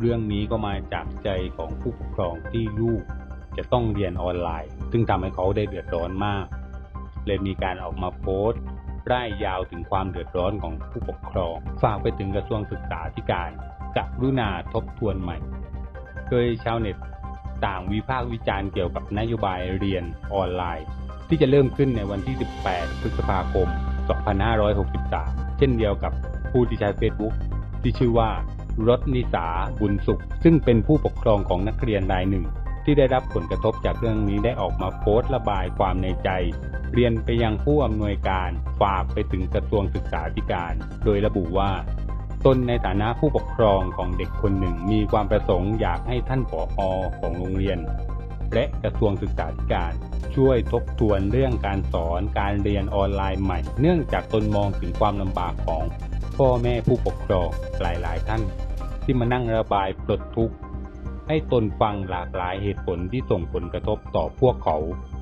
เรื่องนี้ก็มาจากใจของผู้ปกครองที่ลูกจะต้องเรียนออนไลน์ ซึ่งทำให้เขาได้เดือดร้อนมาก เลยมีการออกมาโพสต์ร่ายยาวถึงความเดือดร้อนของผู้ปกครอง ฝากไปถึงกระทรวงศึกษาธิการกรุณาทบทวนใหม่โดยชาวเน็ตต่างวิพากษ์วิจารณ์เกี่ยวกับนโยบายเรียนออนไลน์ ที่จะเริ่มขึ้นในวันที่ 18 พฤษภาคม 2563 เช่นเดียวกับผู้ที่ใช้ Facebook ที่ชื่อว่า รถนิสาบุญสุข ซึ่งเป็นผู้ปกครองของนักเรียนรายหนึ่ง ที่ได้รับผลกระทบจากเรื่องนี้ได้ออกมาโพสต์ระบายความในใจ เรียนไปยังผู้อำนวยการฝากไปถึงกระทรวงศึกษาธิการ โดยระบุว่าตนในฐานะผู้ปกครองของเด็กคนหนึ่งมีความประสงค์อยากให้ท่านผออของโรงเรียน และกระทรวงศึกษาธิการ ช่วยทบทวนเรื่องการสอนการเรียนออนไลน์ใหม่ เนื่องจากตนมองถึงความลำบากของ พ่อแม่ผู้ปกครองหลายๆ ท่าน ที่มานั่งระบายปลดทุกข์ให้ตนฟังหลากหลายเหตุผลที่ส่งผลกระทบต่อพวกเขา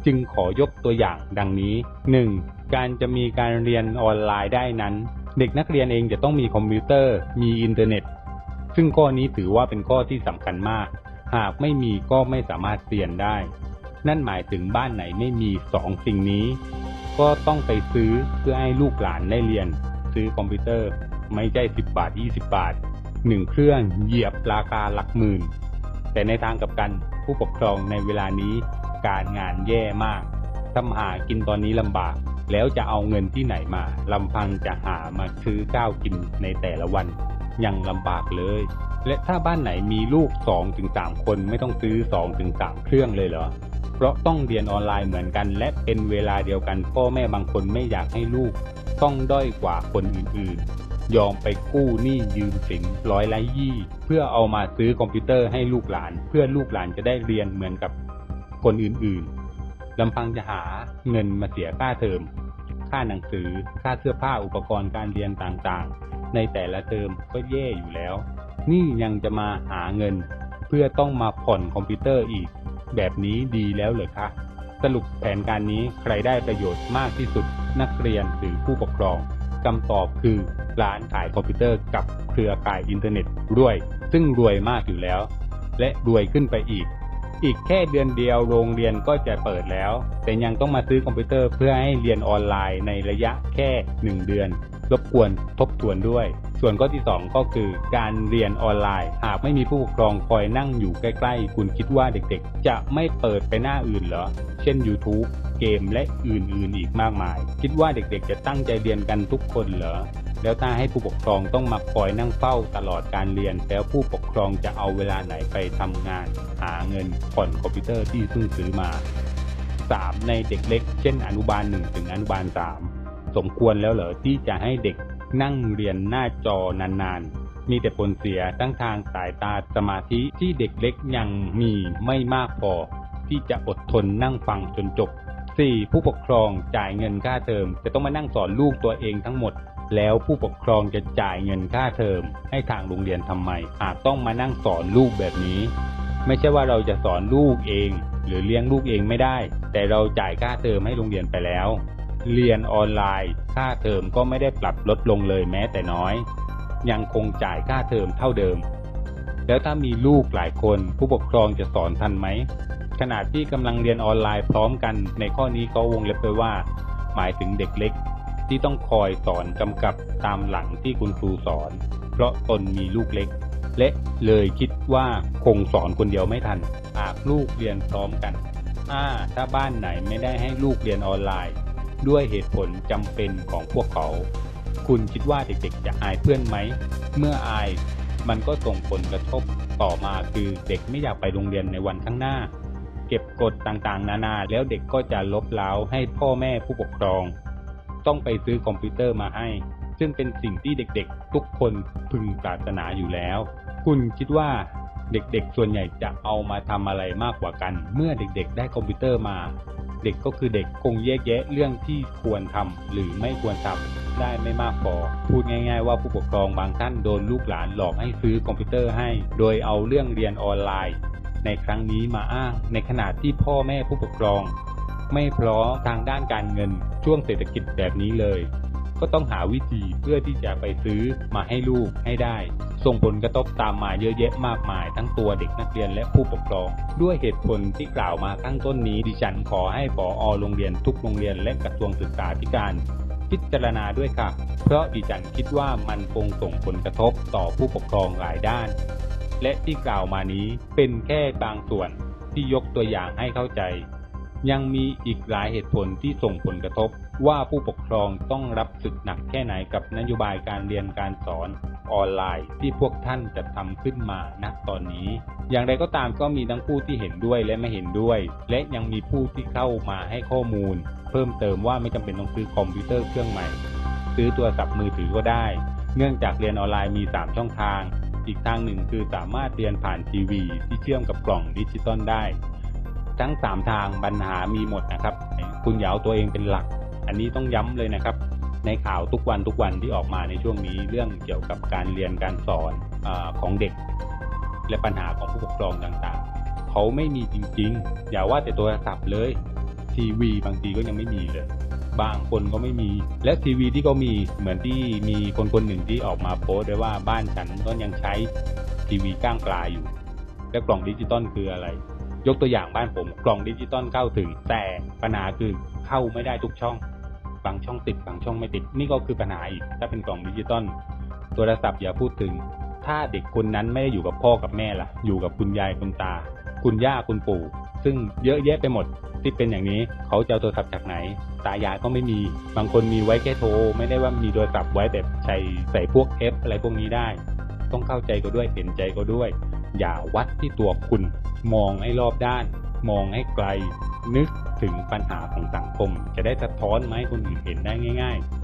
จึงขอยกตัวอย่างดังนี้ 1. การจะมีการเรียนออนไลน์ได้นั้น เด็กนักเรียนเองจะต้องมีคอมพิวเตอร์ มีอินเทอร์เน็ต ซึ่งข้อนี้ถือว่าเป็นข้อที่สำคัญมาก หากไม่มีก็ไม่สามารถเรียนได้ นั่นหมายถึงบ้านไหนไม่มีสองสิ่งนี้ ก็ต้องไปซื้อเพื่อให้ลูกหลานได้เรียน ซื้อคอมพิวเตอร์ ไม่ใช่10บาท20บาทหนึ่งเครื่องเหยียบราคาหลักหมื่น แต่ในทางกับกันผู้ปกครองในเวลานี้การงานแย่มากทำหากินตอนนี้ลำบาก แล้วจะเอาเงินที่ไหนมาลำพังจะหามาซื้อข้าวกินในแต่ละวัน ยังลำบากเลย และถ้าบ้านไหนมีลูก2-3คนไม่ต้องซื้อ2-3เครื่องเลยเหรอ เพราะต้องเรียนออนไลน์เหมือนกัน และเป็นเวลาเดียวกัน พ่อแม่บางคนไม่อยากให้ลูก ต้องด้อยกว่าคนอื่นๆ ยอมไปกู้หนี้ยืมสินร้อยละยี่ เพื่อเอามาซื้อคอมพิวเตอร์ให้ลูกหลาน เพื่อลูกหลานจะได้เรียนเหมือนกับคนอื่นๆลำพังจะหาเงินมาเสียค่าเทอม ค่าหนังสือ ค่าเสื้อผ้าอุปกรณ์การเรียนต่างๆ ในแต่ละเทอมก็แย่อยู่แล้ว นี่ยังจะมาหาเงิน เพื่อต้องมาผ่อนคอมพิวเตอร์อีก แบบนี้ดีแล้วเหรอคะ สรุปแผนการนี้ใครได้ประโยชน์มากที่สุดนักเรียนหรือผู้ปกครองคำตอบคือร้านขายคอมพิวเตอร์กับเครือข่ายอินเทอร์เน็ตรวย ซึ่งรวยมากอยู่แล้ว และรวยขึ้นไปอีก อีกแค่เดือนเดียวโรงเรียนก็จะเปิดแล้ว แต่ยังต้องมาซื้อคอมพิวเตอร์เพื่อให้เรียนออนไลน์ในระยะแค่ 1 เดือน รบกวนทบทวนด้วย ส่วนข้อที่ 2 ก็คือการเรียนออนไลน์ หากไม่มีผู้ปกครองคอยนั่งอยู่ใกล้ๆ คุณคิดว่าเด็กๆ จะไม่เปิดไปหน้าอื่นเหรอ เช่น YouTube เกมและอื่นๆอีกมากมาย คิดว่าเด็กๆ จะตั้งใจเรียนกันทุกคนเหรอ แล้วถ้าให้ผู้ปกครองต้องมาคอยนั่งเฝ้าตลอดการเรียน แล้วผู้ปกครองจะเอาเวลาไหนไปทำงาน หาเงินผ่อนคอมพิวเตอร์ที่เพิ่งซื้อมา 3. ในเด็กเล็ก เช่นอนุบาล 1 ถึงอนุบาล 3 สมควรแล้วเหรอที่จะให้เด็กนั่งเรียนหน้าจอนานๆ มีแต่ผลเสียทั้งทางสายตาสมาธิที่เด็กเล็กยังมีไม่มากพอ ที่จะอดทนนั่งฟังจนจบ 4. ผู้ปกครองจ่ายเงินค่าเทอมจะต้องมานั่งสอนลูกตัวเองทั้งหมด แล้วผู้ปกครองจะจ่ายเงินค่าเทอมให้ทางโรงเรียนทำไมหากต้องมานั่งสอนลูกแบบนี้ ไม่ใช่ว่าเราจะสอนลูกเอง หรือเลี้ยงลูกเองไม่ได้ แต่เราจ่ายค่าเทอมให้โรงเรียนไปแล้ว เรียนออนไลน์ค่าเทอมก็ไม่ได้ปรับลดลงเลยแม้แต่น้อย ยังคงจ่ายค่าเทอมเท่าเดิม แล้วถ้ามีลูกหลายคนผู้ปกครองจะสอนทันไหมขณะที่กำลังเรียนออนไลน์พร้อมกันในข้อนี้เขาวงเล็บไปว่า หมายถึงเด็กเล็ก ที่ต้องคอยสอนกำกับตามหลังที่คุณครูสอน เพราะตนมีลูกเล็ก และเลยคิดว่าคงสอนคนเดียวไม่ทันหากลูกเรียนพร้อมกันอ่าถ้าบ้านไหนไม่ได้ให้ลูกเรียนออนไลน์ ด้วยเหตุผลจำเป็นของพวกเขา คุณคิดว่าเด็กๆ จะอายเพื่อนไหม เมื่ออายมันก็ส่งผลกระทบต่อมาคือเด็กไม่อยากไปโรงเรียนในวันข้างหน้า เก็บกฎต่างๆ นานาแล้วเด็กก็จะลบเล้าให้พ่อแม่ผู้ปกครอง ต้องไปซื้อคอมพิวเตอร์มาให้ ซึ่งเป็นสิ่งที่เด็กๆ ทุกคนพึงปรารถนาอยู่แล้ว คุณคิดว่าเด็กๆ ส่วนใหญ่จะเอามาทำอะไรมากกว่ากัน เมื่อเด็กๆ ได้คอมพิวเตอร์มา เด็กก็คือเด็กคงแยกแยะเรื่องที่ควรทำหรือไม่ควรทำได้ไม่มากพอ พูดง่าย ๆ ว่าผู้ปกครองบางท่านโดนลูกหลานหลอกให้ซื้อคอมพิวเตอร์ให้ โดยเอาเรื่องเรียนออนไลน์ ในครั้งนี้มาอ้าง ในขณะที่พ่อแม่ผู้ปกครอง ไม่พร้อมทางด้านการเงินช่วงเศรษฐกิจแบบนี้เลย ก็ต้องหาวิธีเพื่อที่จะไปซื้อมาให้ลูกให้ได้ ส่งผลกระทบตามมาเยอะแยะมากมาย ทั้งตัวเด็กนักเรียนและผู้ปกครอง ด้วยเหตุผลที่กล่าวมาข้งต้นนี้ดิฉันขอให้ปออโรงเรียนทุกโรงเรียนและกระทรวงศึกษาธิการพิจารณาด้วยค่ะ เพราะดิฉันคิดว่ามันคงส่งผลกระทบต่อผู้ปกครองหลายด้าน และที่กล่าวมานี้เป็นแค่บางส่วนที่ยกตัวอย่างให้เข้าใจ ยังมีอีกหลายเหตุผลที่ส่งผลกระทบ ว่าผู้ปกครองต้องรับศึกหนักแค่ไหนกับนโยบายการเรียนการสอนออนไลน์ที่พวกท่านจะทำขึ้นมาณตอนนี้ อย่างไรก็ตามก็มีทั้งผู้ที่เห็นด้วยและไม่เห็นด้วย และยังมีผู้ที่เข้ามาให้ข้อมูล เพิ่มเติมว่าไม่จำเป็นต้องซื้อคอมพิวเตอร์เครื่องใหม่ ซื้อโทรศัพท์มือถือก็ได้ เนื่องจากเรียนออนไลน์มี 3 ช่องทาง อีกทางหนึ่งคือสามารถเรียนผ่านทีวีที่เชื่อมกับกล่องดิจิตอลได้ ทั้ง 3 ทางปัญหามีหมดนะครับ คุณอย่าเอาตัวเองเป็นหลัก อันนี้ต้องย้ำเลยนะครับ ในข่าวทุกวันทุกวันที่ออกมาในช่วงนี้เรื่องเกี่ยวกับการเรียนการสอนอของเด็ก และปัญหาของผู้ปกครองต่างๆ เขาไม่มีจริงๆ อย่าว่าแต่โทรศัพท์เลย ทีวีบางทีก็ยังไม่มีเลยบางคนก็ไม่มี และทีวีที่เขามีเหมือนที่มีคนคนหนึ่งที่ออกมาโพสต์ไว้ว่าบ้านฉันก็ยังใช้ทีวีก้างปลาอยู่ แล้วกล่องดิจิตอลคืออะไร ยกตัวอย่างบ้านผมกล่องดิจิตอลเข้าถึง แต่ปัญหาคือเข้าไม่ได้ทุกช่อง บางช่องติดบางช่องไม่ติด นี่ก็คือปัญหาอีก ถ้าเป็นกล่องดิจิตอลโทรศัพท์อย่าพูดถึง ถ้าเด็กคนนั้นไม่ได้อยู่กับพ่อกับแม่ล่ะ อยู่กับคุณยายคุณตา คุณย่าคุณปู่ ซึ่งเยอะแยะไปหมดที่เป็นอย่างนี้เขาจะเอาโทรศัพท์จากไหน ตายายก็ไม่มี บางคนมีไว้แค่โทร ไม่ได้ว่ามีโทรศัพท์ไว้แบบใส่ใส่พวกเอฟอะไรพวกนี้ได้ ต้องเข้าใจก็ด้วยเห็นใจก็ด้วย อย่าวัดที่ตัวคุณ มองให้รอบด้าน มองให้ไกล นึกถึงปัญหาของสังคม จะได้สะท้อนมาให้คนอื่นเห็นได้ง่าย ๆ